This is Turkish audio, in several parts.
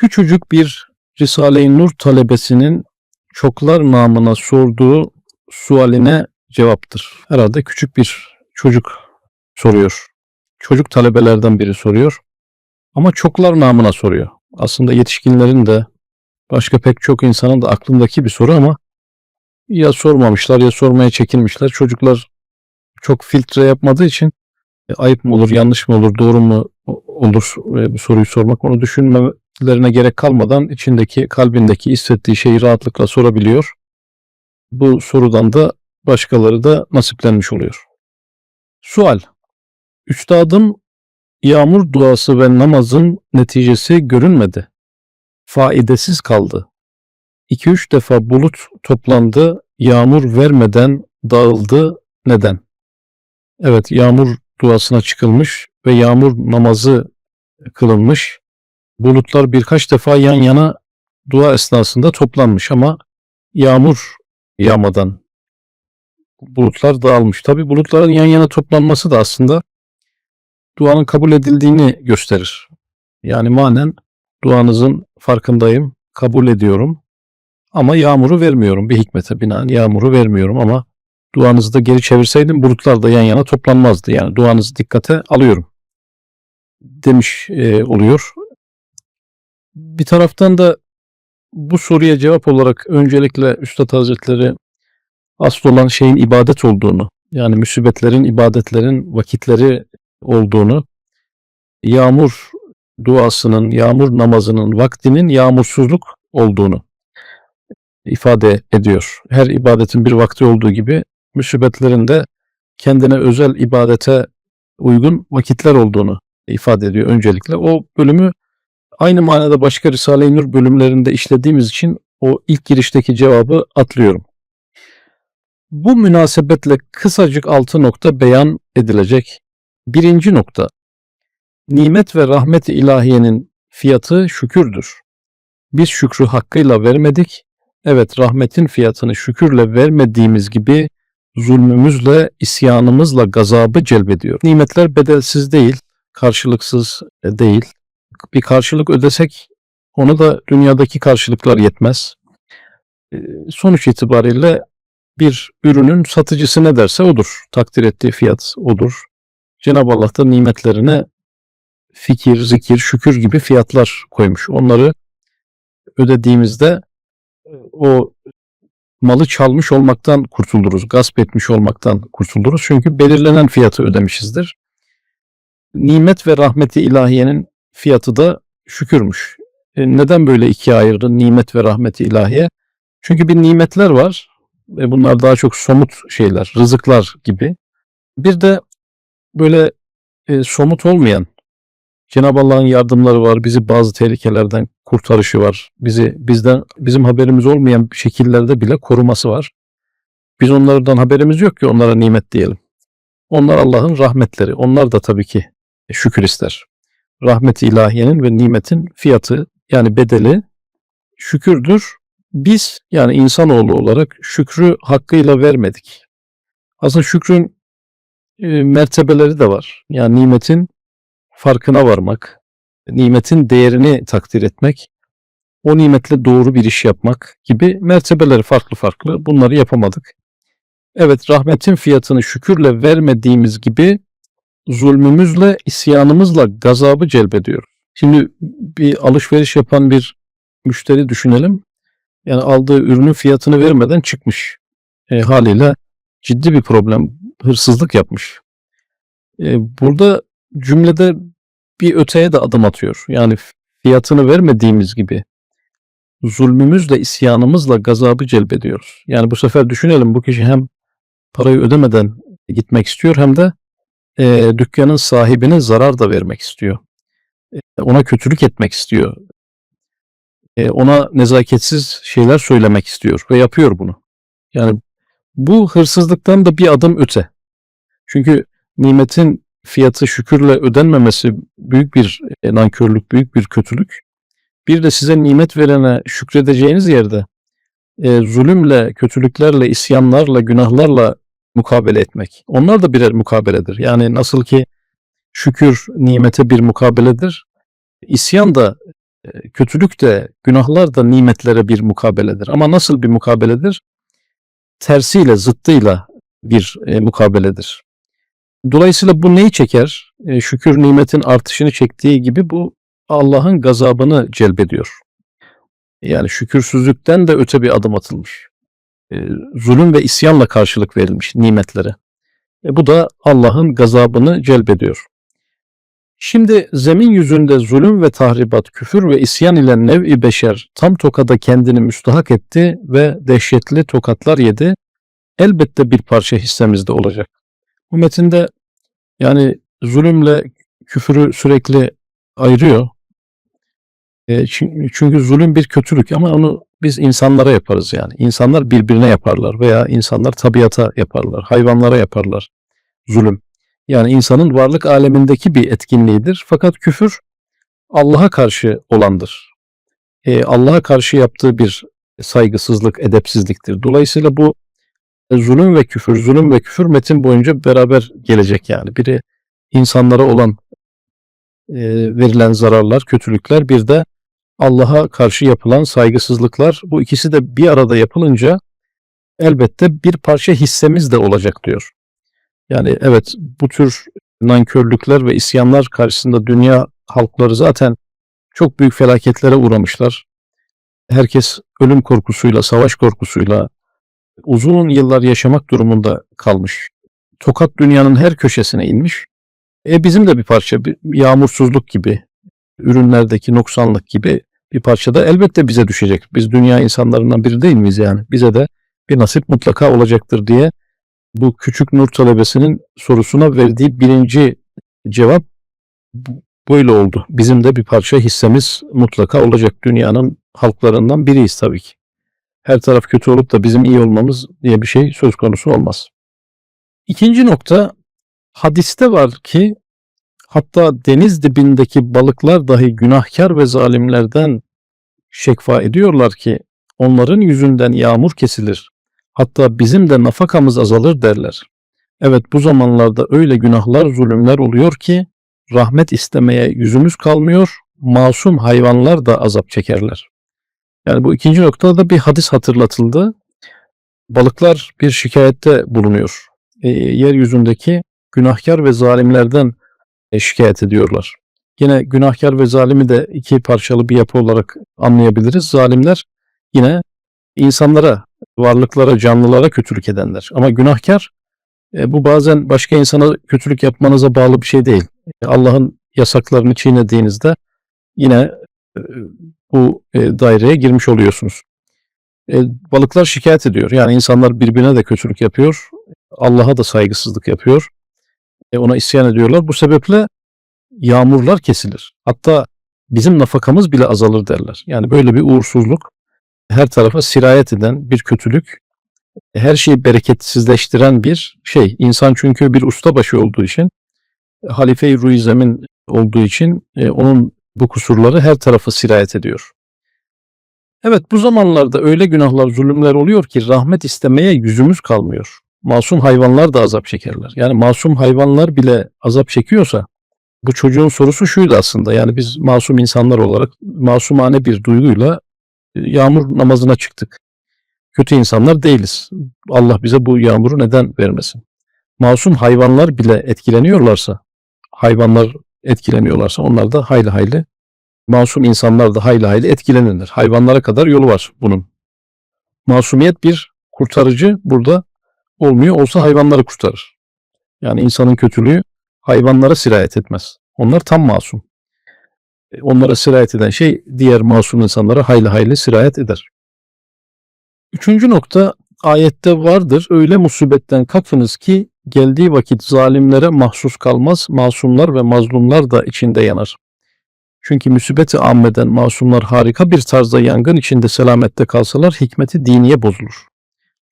Küçücük bir Risale-i Nur talebesinin çoklar namına sorduğu sualine cevaptır. Herhalde küçük bir çocuk soruyor. Çocuk talebelerden biri soruyor. Ama çoklar namına soruyor. Aslında yetişkinlerin de başka pek çok insanın da aklındaki bir soru ama ya sormamışlar ya sormaya çekinmişler. Çocuklar çok filtre yapmadığı için ayıp mı olur, yanlış mı olur, doğru mu olur e, bu soruyu sormak onu düşünmelerine gerek kalmadan içindeki, kalbindeki hissettiği şeyi rahatlıkla sorabiliyor. Bu sorudan da başkaları da nasiplenmiş oluyor. Sual. Üstadım yağmur duası ve namazın neticesi görünmedi. Faidesiz kaldı. 2-3 defa bulut toplandı, yağmur vermeden dağıldı. Neden? Evet, yağmur duasına çıkılmış ve yağmur namazı kılınmış. Bulutlar birkaç defa yan yana dua esnasında toplanmış ama yağmur yağmadan bulutlar dağılmış. Tabi bulutların yan yana toplanması da aslında duanın kabul edildiğini gösterir. Yani manen duanızın farkındayım, kabul ediyorum ama yağmuru vermiyorum. Bir hikmete binaen yağmuru vermiyorum ama duanızı da geri çevirseydim bulutlar da yan yana toplanmazdı. Yani duanızı dikkate alıyorum demiş e, oluyor. Bir taraftan da bu soruya cevap olarak öncelikle Üstad Hazretleri asıl olan şeyin ibadet olduğunu, yani müsibetlerin, ibadetlerin vakitleri olduğunu, yağmur duasının, yağmur namazının vaktinin yağmursuzluk olduğunu ifade ediyor. Her ibadetin bir vakti olduğu gibi müsibetlerin kendine özel ibadete uygun vakitler olduğunu ifade ediyor öncelikle. O bölümü aynı manada başka Risale-i Nur bölümlerinde işlediğimiz için o ilk girişteki cevabı atlıyorum. Bu münasebetle kısacık altı nokta beyan edilecek. Birinci nokta, nimet ve rahmet-i ilahiyenin fiyatı şükürdür. Biz şükrü hakkıyla vermedik. Evet rahmetin fiyatını şükürle vermediğimiz gibi zulmümüzle, isyanımızla gazabı celbediyor. Nimetler bedelsiz değil, karşılıksız değil. Bir karşılık ödesek onu da dünyadaki karşılıklar yetmez. Sonuç itibariyle bir ürünün satıcısı ne derse odur. Takdir ettiği fiyat odur. Cenab-ı Allah da nimetlerine fikir, zikir, şükür gibi fiyatlar koymuş. Onları ödediğimizde o malı çalmış olmaktan kurtuluruz, gasp etmiş olmaktan kurtuluruz. Çünkü belirlenen fiyatı ödemişizdir. Nimet ve rahmeti ilahiyenin fiyatı da şükürmüş. E neden böyle ikiye ayırdı nimet ve rahmeti ilahiye? Çünkü bir nimetler var ve bunlar daha çok somut şeyler, rızıklar gibi. Bir de böyle e, somut olmayan Cenab-ı Allah'ın yardımları var, bizi bazı tehlikelerden kurtarışı var. Bizi bizden bizim haberimiz olmayan şekillerde bile koruması var. Biz onlardan haberimiz yok ki onlara nimet diyelim. Onlar Allah'ın rahmetleri. Onlar da tabii ki şükür ister. Rahmet-i ilahiyenin ve nimetin fiyatı yani bedeli şükürdür. Biz yani insanoğlu olarak şükrü hakkıyla vermedik. Aslında şükrün e, mertebeleri de var. Yani nimetin farkına varmak, nimetin değerini takdir etmek, o nimetle doğru bir iş yapmak gibi mertebeleri farklı farklı. Bunları yapamadık. Evet rahmetin fiyatını şükürle vermediğimiz gibi zulmümüzle, isyanımızla gazabı celbediyor. Şimdi bir alışveriş yapan bir müşteri düşünelim. Yani aldığı ürünün fiyatını vermeden çıkmış. E, haliyle ciddi bir problem, hırsızlık yapmış. E, burada cümlede bir öteye de adım atıyor. Yani fiyatını vermediğimiz gibi zulmümüzle, isyanımızla gazabı celbediyoruz. Yani bu sefer düşünelim bu kişi hem parayı ödemeden gitmek istiyor hem de e, dükkanın sahibine zarar da vermek istiyor. E, ona kötülük etmek istiyor. E, ona nezaketsiz şeyler söylemek istiyor ve yapıyor bunu. Yani bu hırsızlıktan da bir adım öte. Çünkü nimetin fiyatı şükürle ödenmemesi büyük bir e, nankörlük, büyük bir kötülük. Bir de size nimet verene şükredeceğiniz yerde e, zulümle, kötülüklerle, isyanlarla, günahlarla mukabele etmek. Onlar da birer mukabeledir. Yani nasıl ki şükür nimete bir mukabeledir, isyan da e, kötülük de günahlar da nimetlere bir mukabeledir. Ama nasıl bir mukabeledir? Tersiyle, zıttıyla bir e, mukabeledir. Dolayısıyla bu neyi çeker? E, şükür nimetin artışını çektiği gibi bu Allah'ın gazabını celbediyor. Yani şükürsüzlükten de öte bir adım atılmış. E, zulüm ve isyanla karşılık verilmiş nimetlere. E, bu da Allah'ın gazabını celbediyor. Şimdi zemin yüzünde zulüm ve tahribat, küfür ve isyan ile nev-i beşer tam tokada kendini müstahak etti ve dehşetli tokatlar yedi. Elbette bir parça hissemizde olacak. Bu metinde yani zulümle küfürü sürekli ayırıyor. E, çünkü, zulüm bir kötülük ama onu biz insanlara yaparız yani. İnsanlar birbirine yaparlar veya insanlar tabiata yaparlar, hayvanlara yaparlar zulüm. Yani insanın varlık alemindeki bir etkinliğidir. Fakat küfür Allah'a karşı olandır. E, Allah'a karşı yaptığı bir saygısızlık, edepsizliktir. Dolayısıyla bu zulüm ve küfür, zulüm ve küfür metin boyunca beraber gelecek yani. Biri insanlara olan e, verilen zararlar, kötülükler, bir de Allah'a karşı yapılan saygısızlıklar. Bu ikisi de bir arada yapılınca elbette bir parça hissemiz de olacak diyor. Yani evet bu tür nankörlükler ve isyanlar karşısında dünya halkları zaten çok büyük felaketlere uğramışlar. Herkes ölüm korkusuyla, savaş korkusuyla uzun yıllar yaşamak durumunda kalmış. Tokat dünyanın her köşesine inmiş. E bizim de bir parça bir yağmursuzluk gibi, ürünlerdeki noksanlık gibi bir parça da elbette bize düşecek. Biz dünya insanlarından biri değil miyiz yani? Bize de bir nasip mutlaka olacaktır diye bu küçük nur talebesinin sorusuna verdiği birinci cevap böyle oldu. Bizim de bir parça hissemiz mutlaka olacak. Dünyanın halklarından biriyiz tabii ki. Her taraf kötü olup da bizim iyi olmamız diye bir şey söz konusu olmaz. İkinci nokta hadiste var ki hatta deniz dibindeki balıklar dahi günahkar ve zalimlerden şekfa ediyorlar ki onların yüzünden yağmur kesilir. Hatta bizim de nafakamız azalır derler. Evet bu zamanlarda öyle günahlar, zulümler oluyor ki rahmet istemeye yüzümüz kalmıyor, masum hayvanlar da azap çekerler. Yani bu ikinci noktada da bir hadis hatırlatıldı. Balıklar bir şikayette bulunuyor. E, yeryüzündeki günahkar ve zalimlerden e, şikayet ediyorlar. Yine günahkar ve zalimi de iki parçalı bir yapı olarak anlayabiliriz. Zalimler yine insanlara varlıklara, canlılara kötülük edenler. Ama günahkar e, bu bazen başka insana kötülük yapmanıza bağlı bir şey değil. E, Allah'ın yasaklarını çiğnediğinizde yine e, bu e, daireye girmiş oluyorsunuz. E, balıklar şikayet ediyor. Yani insanlar birbirine de kötülük yapıyor. Allah'a da saygısızlık yapıyor. E, ona isyan ediyorlar. Bu sebeple yağmurlar kesilir. Hatta bizim nafakamız bile azalır derler. Yani böyle bir uğursuzluk her tarafa sirayet eden bir kötülük, her şeyi bereketsizleştiren bir şey. İnsan çünkü bir ustabaşı olduğu için, halife-i ruizemin olduğu için e, onun bu kusurları her tarafa sirayet ediyor. Evet bu zamanlarda öyle günahlar, zulümler oluyor ki rahmet istemeye yüzümüz kalmıyor. Masum hayvanlar da azap çekerler. Yani masum hayvanlar bile azap çekiyorsa bu çocuğun sorusu şuydu aslında. Yani biz masum insanlar olarak masumane bir duyguyla yağmur namazına çıktık. Kötü insanlar değiliz. Allah bize bu yağmuru neden vermesin? Masum hayvanlar bile etkileniyorlarsa, hayvanlar etkileniyorlarsa onlar da hayli hayli, masum insanlar da hayli hayli etkilenirler. Hayvanlara kadar yolu var bunun. Masumiyet bir kurtarıcı burada olmuyor. Olsa hayvanları kurtarır. Yani insanın kötülüğü hayvanlara sirayet etmez. Onlar tam masum. E, onlara sirayet eden şey diğer masum insanlara hayli hayli sirayet eder. Üçüncü nokta ayette vardır öyle musibetten kaçınız ki geldiği vakit zalimlere mahsus kalmaz, masumlar ve mazlumlar da içinde yanar. Çünkü musibeti ammeden masumlar harika bir tarzda yangın içinde selamette kalsalar hikmeti diniye bozulur.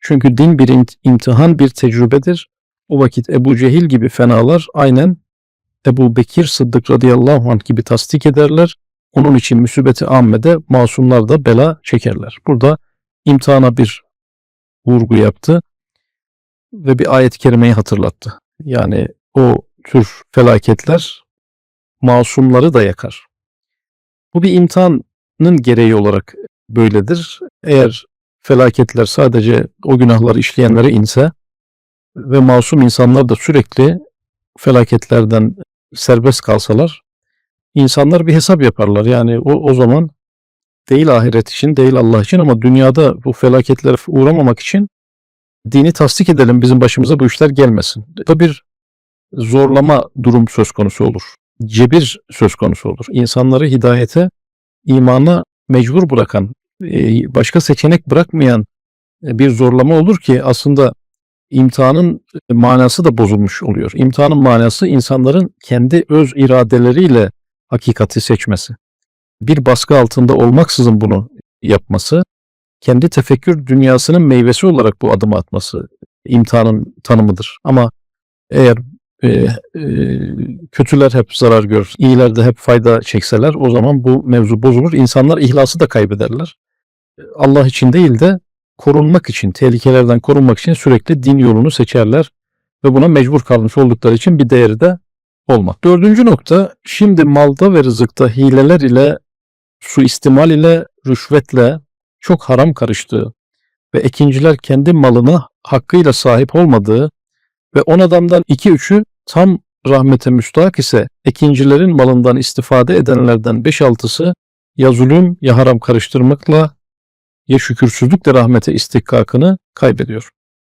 Çünkü din bir imtihan, bir tecrübedir. O vakit Ebu Cehil gibi fenalar aynen Ebu Bekir Sıddık radıyallahu anh gibi tasdik ederler. Onun için müsibeti ammede masumlar da bela çekerler. Burada imtihana bir vurgu yaptı ve bir ayet-i kerimeyi hatırlattı. Yani o tür felaketler masumları da yakar. Bu bir imtihanın gereği olarak böyledir. Eğer felaketler sadece o günahları işleyenlere inse ve masum insanlar da sürekli felaketlerden serbest kalsalar insanlar bir hesap yaparlar. Yani o, o zaman değil ahiret için değil Allah için ama dünyada bu felaketlere uğramamak için dini tasdik edelim bizim başımıza bu işler gelmesin. Bu bir zorlama durum söz konusu olur. Cebir söz konusu olur. İnsanları hidayete, imana mecbur bırakan, e, başka seçenek bırakmayan e, bir zorlama olur ki aslında imtihanın manası da bozulmuş oluyor. İmtihanın manası insanların kendi öz iradeleriyle hakikati seçmesi. Bir baskı altında olmaksızın bunu yapması, kendi tefekkür dünyasının meyvesi olarak bu adımı atması imtihanın tanımıdır. Ama eğer e, e, kötüler hep zarar görür, iyiler de hep fayda çekseler o zaman bu mevzu bozulur. İnsanlar ihlası da kaybederler. Allah için değil de korunmak için, tehlikelerden korunmak için sürekli din yolunu seçerler ve buna mecbur kalmış oldukları için bir değeri de olmak. Dördüncü nokta, şimdi malda ve rızıkta hileler ile, suistimal ile, rüşvetle çok haram karıştığı ve ekinciler kendi malına hakkıyla sahip olmadığı ve on adamdan iki üçü tam rahmete müstahak ise ekincilerin malından istifade edenlerden beş altısı ya zulüm ya haram karıştırmakla ya şükürsüzlükle rahmete istihkakını kaybediyor.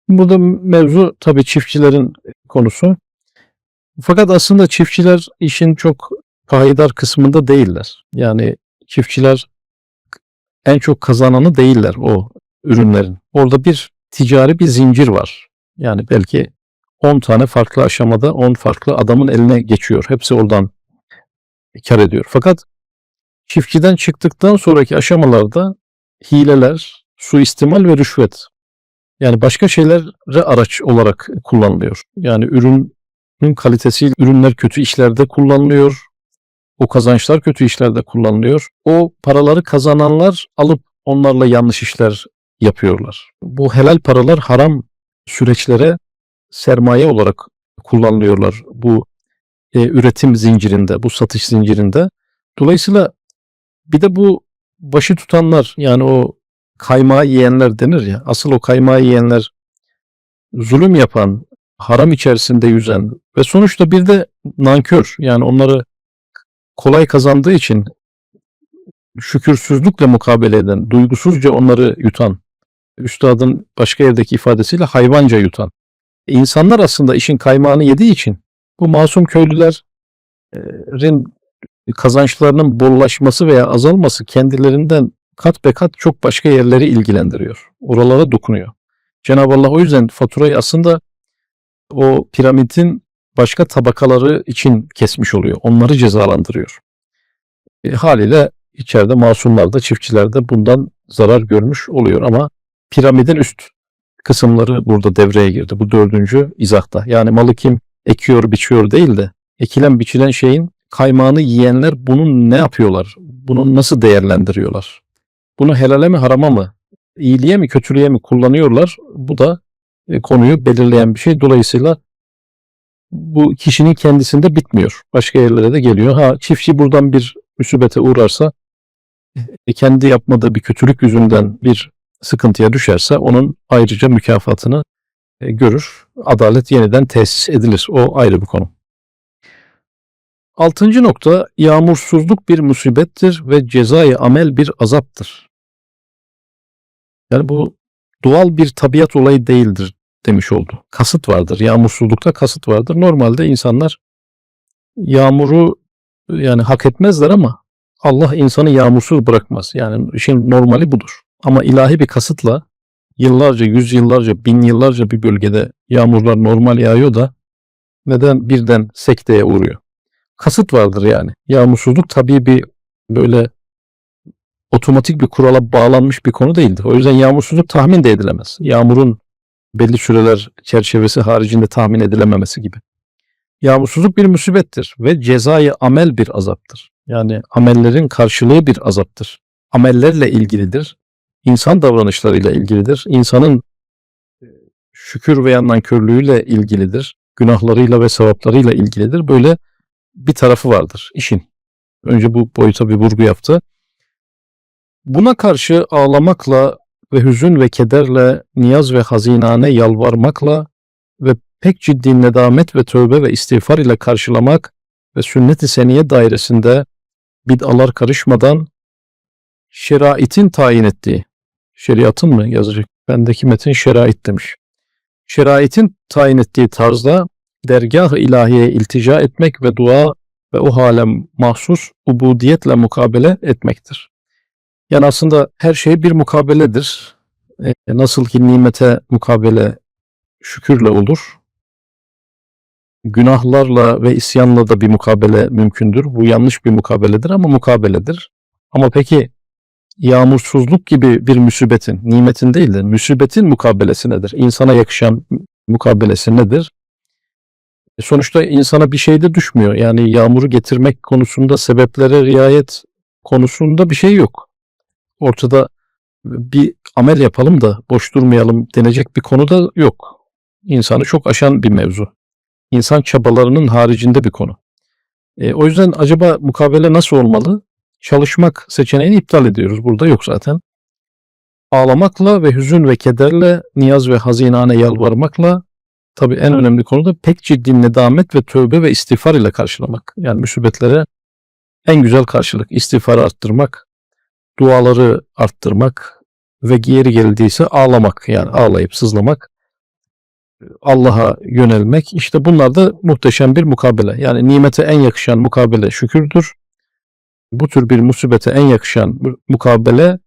Burada mevzu tabii çiftçilerin konusu. Fakat aslında çiftçiler işin çok payidar kısmında değiller. Yani çiftçiler en çok kazananı değiller o ürünlerin. Orada bir ticari bir zincir var. Yani belki 10 tane farklı aşamada 10 farklı adamın eline geçiyor. Hepsi oradan kar ediyor. Fakat çiftçiden çıktıktan sonraki aşamalarda hileler, suistimal ve rüşvet yani başka şeylere araç olarak kullanılıyor. Yani ürünün kalitesi, ürünler kötü işlerde kullanılıyor. O kazançlar kötü işlerde kullanılıyor. O paraları kazananlar alıp onlarla yanlış işler yapıyorlar. Bu helal paralar haram süreçlere sermaye olarak kullanılıyorlar bu e, üretim zincirinde, bu satış zincirinde. Dolayısıyla bir de bu başı tutanlar yani o kaymağı yiyenler denir ya. Asıl o kaymağı yiyenler zulüm yapan, haram içerisinde yüzen ve sonuçta bir de nankör yani onları kolay kazandığı için şükürsüzlükle mukabele eden, duygusuzca onları yutan, üstadın başka yerdeki ifadesiyle hayvanca yutan. E, insanlar aslında işin kaymağını yediği için bu masum köylülerin kazançlarının bollaşması veya azalması kendilerinden kat be kat çok başka yerleri ilgilendiriyor. Oralara dokunuyor. Cenab-ı Allah o yüzden faturayı aslında o piramidin başka tabakaları için kesmiş oluyor. Onları cezalandırıyor. E, haliyle içeride masumlar da çiftçiler de bundan zarar görmüş oluyor ama piramidin üst kısımları burada devreye girdi. Bu dördüncü izahta. Yani malı kim ekiyor, biçiyor değil de ekilen biçilen şeyin kaymağını yiyenler bunun ne yapıyorlar? Bunu nasıl değerlendiriyorlar? Bunu helale mi harama mı, iyiliğe mi kötülüğe mi kullanıyorlar? Bu da e, konuyu belirleyen bir şey. Dolayısıyla bu kişinin kendisinde bitmiyor. Başka yerlere de geliyor. Ha çiftçi buradan bir müsibete uğrarsa e, kendi yapmadığı bir kötülük yüzünden bir sıkıntıya düşerse onun ayrıca mükafatını e, görür. Adalet yeniden tesis edilir. O ayrı bir konu. Altıncı nokta, yağmursuzluk bir musibettir ve cezayı amel bir azaptır. Yani bu doğal bir tabiat olayı değildir demiş oldu. Kasıt vardır. Yağmursuzlukta kasıt vardır. Normalde insanlar yağmuru yani hak etmezler ama Allah insanı yağmursuz bırakmaz. Yani işin normali budur. Ama ilahi bir kasıtla yıllarca, yüzyıllarca, bin yıllarca bir bölgede yağmurlar normal yağıyor da neden birden sekteye uğruyor? kasıt vardır yani. Yağmursuzluk tabii bir böyle otomatik bir kurala bağlanmış bir konu değildir. O yüzden yağmursuzluk tahmin de edilemez. Yağmurun belli süreler çerçevesi haricinde tahmin edilememesi gibi. Yağmursuzluk bir musibettir ve cezayı amel bir azaptır. Yani amellerin karşılığı bir azaptır. Amellerle ilgilidir. İnsan davranışlarıyla ilgilidir. İnsanın şükür veya nankörlüğüyle ilgilidir. Günahlarıyla ve sevaplarıyla ilgilidir. Böyle bir tarafı vardır işin. Önce bu boyuta bir vurgu yaptı. Buna karşı ağlamakla ve hüzün ve kederle, niyaz ve hazinane yalvarmakla ve pek ciddi nedamet ve tövbe ve istiğfar ile karşılamak ve sünnet-i seniye dairesinde bid'alar karışmadan şeraitin tayin ettiği, şeriatın mı yazacak? Bendeki metin şerait demiş. Şeraitin tayin ettiği tarzda dergah-ı ilahiye iltica etmek ve dua ve o hale mahsus ubudiyetle mukabele etmektir. Yani aslında her şey bir mukabeledir. E, nasıl ki nimete mukabele şükürle olur. Günahlarla ve isyanla da bir mukabele mümkündür. Bu yanlış bir mukabeledir ama mukabeledir. Ama peki yağmursuzluk gibi bir müsibetin, nimetin değil de müsibetin mukabelesi nedir? İnsana yakışan mukabelesi nedir? E, Sonuçta insana bir şey de düşmüyor. Yani yağmuru getirmek konusunda sebeplere riayet konusunda bir şey yok. Ortada bir amel yapalım da boş durmayalım denecek bir konu da yok. İnsanı çok aşan bir mevzu. İnsan çabalarının haricinde bir konu. E, o yüzden acaba mukabele nasıl olmalı? Çalışmak seçeneğini iptal ediyoruz. Burada yok zaten. Ağlamakla ve hüzün ve kederle, niyaz ve hazinane yalvarmakla tabii en önemli konu da pek ciddi nedamet ve tövbe ve istiğfar ile karşılamak. Yani musibetlere en güzel karşılık istiğfarı arttırmak, duaları arttırmak ve yeri geldiyse ağlamak yani ağlayıp sızlamak, Allah'a yönelmek. İşte bunlar da muhteşem bir mukabele. Yani nimete en yakışan mukabele şükürdür. Bu tür bir musibete en yakışan mukabele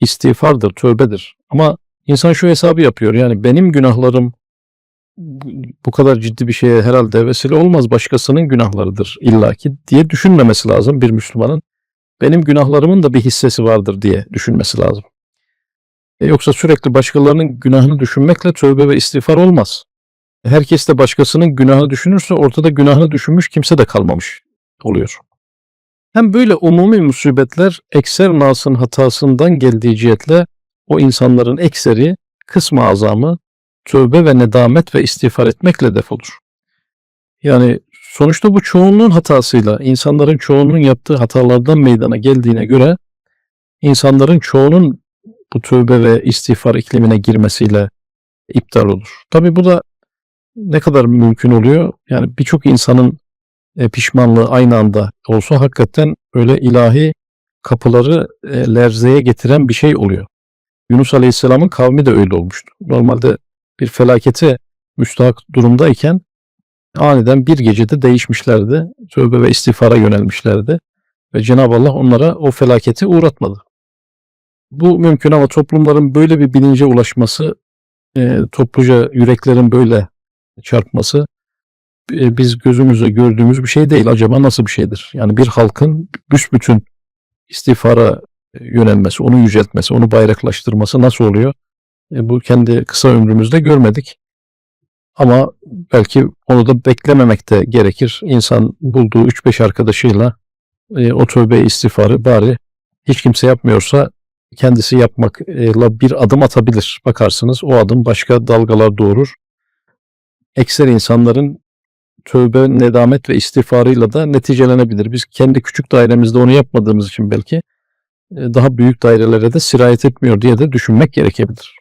istiğfardır, tövbedir. Ama insan şu hesabı yapıyor. Yani benim günahlarım bu kadar ciddi bir şeye herhalde vesile olmaz. Başkasının günahlarıdır illaki diye düşünmemesi lazım bir Müslümanın. Benim günahlarımın da bir hissesi vardır diye düşünmesi lazım. E yoksa sürekli başkalarının günahını düşünmekle tövbe ve istiğfar olmaz. Herkes de başkasının günahını düşünürse ortada günahını düşünmüş kimse de kalmamış oluyor. Hem böyle umumi musibetler ekser nasın hatasından geldiği cihetle o insanların ekseri kısmı azamı tövbe ve nedamet ve istiğfar etmekle defolur. Yani sonuçta bu çoğunluğun hatasıyla insanların çoğunluğun yaptığı hatalardan meydana geldiğine göre insanların çoğunun bu tövbe ve istiğfar iklimine girmesiyle iptal olur. Tabi bu da ne kadar mümkün oluyor? Yani birçok insanın e, pişmanlığı aynı anda olsa hakikaten böyle ilahi kapıları e, lerzeye getiren bir şey oluyor. Yunus Aleyhisselam'ın kavmi de öyle olmuştu. Normalde bir felakete müstahak durumdayken aniden bir gecede değişmişlerdi. Tövbe ve istiğfara yönelmişlerdi. Ve Cenab-ı Allah onlara o felaketi uğratmadı. Bu mümkün ama toplumların böyle bir bilince ulaşması, e, topluca yüreklerin böyle çarpması e, biz gözümüzle gördüğümüz bir şey değil. Acaba nasıl bir şeydir? Yani bir halkın büsbütün istiğfara yönelmesi, onu yüceltmesi, onu bayraklaştırması nasıl oluyor? E, bu kendi kısa ömrümüzde görmedik. Ama belki onu da beklememek de gerekir. İnsan bulduğu 3-5 arkadaşıyla e, o tövbe istiğfarı bari hiç kimse yapmıyorsa kendisi yapmakla bir adım atabilir. Bakarsınız o adım başka dalgalar doğurur. Ekser insanların tövbe, nedamet ve istiğfarıyla da neticelenebilir. Biz kendi küçük dairemizde onu yapmadığımız için belki e, daha büyük dairelere de sirayet etmiyor diye de düşünmek gerekebilir.